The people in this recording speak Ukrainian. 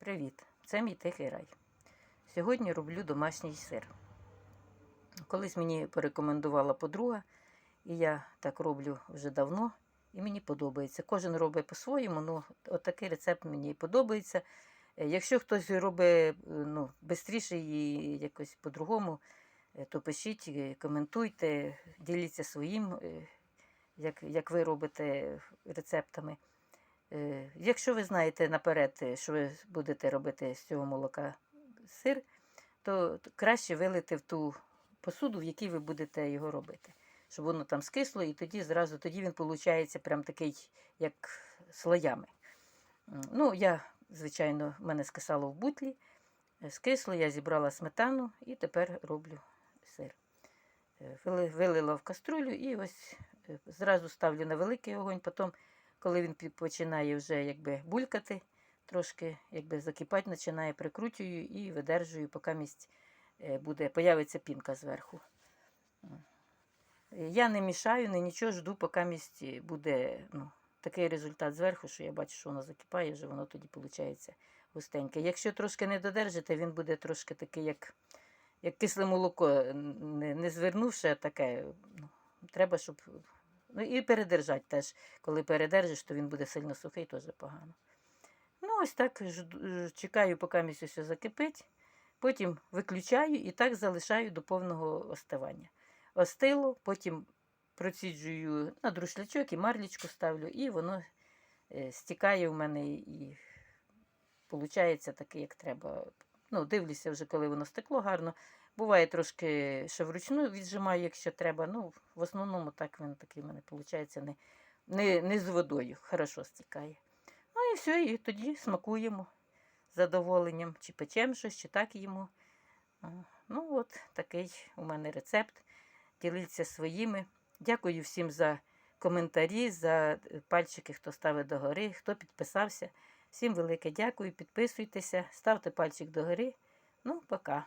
Привіт! Це мій тихий рай. Сьогодні роблю домашній сир. Колись мені порекомендувала подруга, і я так роблю вже давно, і мені подобається. Кожен робить по-своєму, ну, отакий рецепт мені подобається. Е, Якщо хтось робить е, ну, швидше і якось по-другому, е, то пишіть, коментуйте, діліться своїм, як, як ви робите рецептами. Е, Якщо ви знаєте наперед, е, що ви будете робити з цього молока сир, то краще вилити в ту посуду, в якій ви будете його робити. Щоб воно там скисло, і тоді зразу тоді він виходить прям такий, як слоями. Ну, я, звичайно, в мене скисало в бутлі, е, скисло, я зібрала сметану і тепер роблю сир. Вилила в каструлю і ось зразу ставлю на великий огонь, потім коли він починає вже якби булькати, трошки якби закипати починає, прикручую і видержую, поки місць е, буде, появиться пінка зверху. Е, Я не мішаю, не нічого, жду, поки місць буде ну, такий результат зверху, що я бачу, що воно закипає, вже воно тоді виходить густеньке. Якщо трошки не додержите, він буде трошки такий, як, як кисле молоко, не, не звернувши, таке. Ну, треба, щоб. Ну і передержать теж. Коли передержиш, то він буде сильно сухий, теж погано. Ну, ось так чекаю, поки місць все закипить. Потім виключаю і так залишаю до повного остивання. Остило, потім проціджую на друшлячок і марлічку ставлю, і воно е, стікає в мене і виходить таке, як треба. Ну, дивлюся вже, коли воно стекло гарно. Буває трошки ще вручну віджимаю, якщо треба. Ну, в основному так він такий в мене виходить не, не, не з водою, хорошо стікає. Ну і все, і тоді смакуємо з задоволенням, чи печемо щось, чи так їмо. Ну, от такий у мене рецепт. Діліться своїми. Дякую всім за коментарі, за е, пальчики, хто ставить догори, хто підписався. Всім велике дякую, підписуйтеся, ставте пальчик догори. Ну, пока.